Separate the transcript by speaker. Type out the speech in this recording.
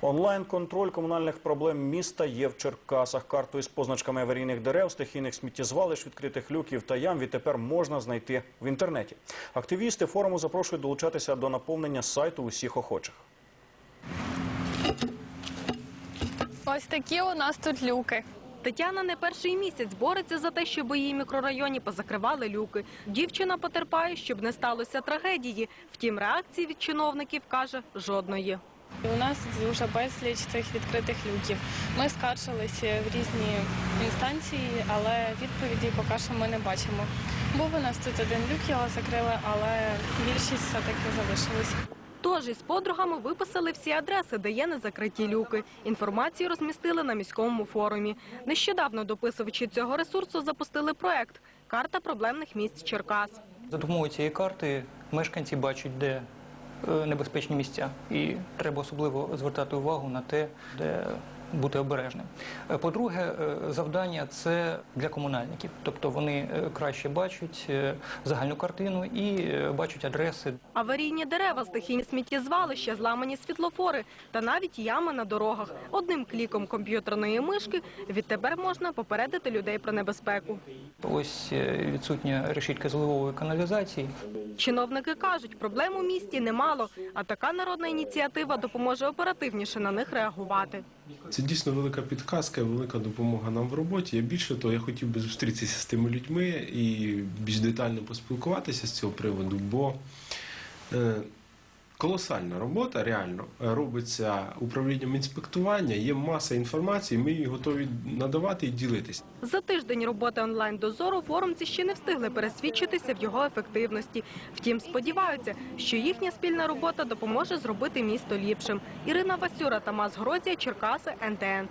Speaker 1: Онлайн-контроль комунальних проблем міста є в Черкасах. Карту із позначками аварійних дерев, стихійних сміттєзвалищ, відкритих люків та ям відтепер можна знайти в інтернеті. Активісти форуму запрошують долучатися до наповнення сайту усіх охочих.
Speaker 2: Ось такі у нас тут люки.
Speaker 3: Тетяна не перший місяць бореться за те, щоб у її мікрорайоні позакривали люки. Дівчина потерпає, щоб не сталося трагедії. Втім, реакції від чиновників каже жодної.
Speaker 2: У нас дуже безліч цих відкритих люків. Ми скаржилися в різні інстанції, але відповіді поки що ми не бачимо. Був у нас тут один люк, його закрили, але більшість все-таки залишились.
Speaker 3: Тож із подругами виписали всі адреси, де є незакриті люки. Інформацію розмістили на міському форумі. Нещодавно дописувачі цього ресурсу запустили проект «Карта проблемних місць Черкас».
Speaker 4: За допомогою цієї карти мешканці бачать, де небезпечні місця, і треба особливо звертати увагу на те, де бути обережним. Е, По-друге, е, завдання це для комунальників, тобто вони е, краще бачать загальну картину і бачать адреси,
Speaker 3: Аварійні дерева, стихійні сміттєзвалища, зламані світлофори та навіть ями на дорогах. Одним кліком комп'ютерної мишки відтепер можна попередити людей про небезпеку.
Speaker 4: Ось відсутня решітка зливової каналізації.
Speaker 3: Чиновники кажуть, проблем у місті немало, а така народна ініціатива допоможе оперативніше на них реагувати.
Speaker 5: Це дійсно велика підказка, велика допомога нам в роботі. Я більше того, я хотів би зустрітися з тими людьми і більш детально поспілкуватися з цього приводу, бо е, колосальна робота реально е, робиться управлінням інспектування, є маса інформації, ми її готові надавати і ділитися.
Speaker 3: За тиждень роботи онлайн-дозору форумці ще не встигли пересвідчитися в його ефективності. Втім, сподіваються, що їхня спільна робота допоможе зробити місто ліпшим. Ірина Васюра, Тамас Грозія, Черкаси, НТН.